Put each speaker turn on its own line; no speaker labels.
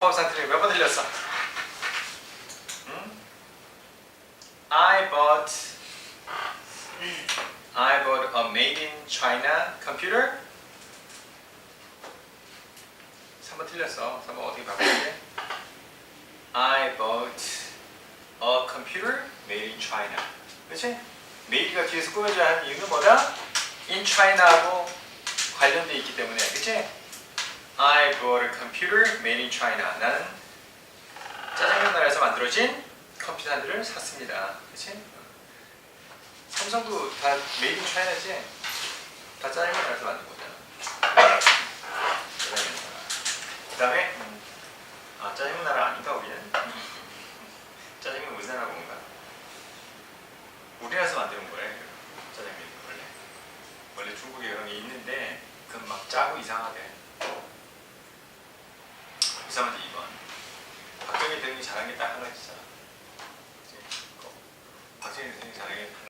어, 상태를 몇번 들렸어? 응? I bought I bought a made in China computer. 3번 틀렸어. 3번 어떻게 바꿀게? I bought a computer made in China. 그렇지? made가 뒤에서 꾸며줘야 하는 이유는 뭐다? in China하고 관련돼 있기 때문에. 그렇지? I bought a computer made in China. 나는 짜장면 나라에서 만들어진 컴퓨터 한 대를 샀습니다. 그렇지? 삼성도 다 made in China지? 다 짜장면 나라에서 만든 거잖아. 그 다음에 아 짜장면 나라 아닌가 우리는? 짜장면 무슨 나라 건가? 우리나라에서 만드는 거래. 짜장면 원래. 원래 중국에 그런 게 있는데 그건 막 짜고 이상하대. 이상한데 2번. 박정희 대통령이 잘한 게 딱 하나 있잖아. 박정희 대통령이 잘한 게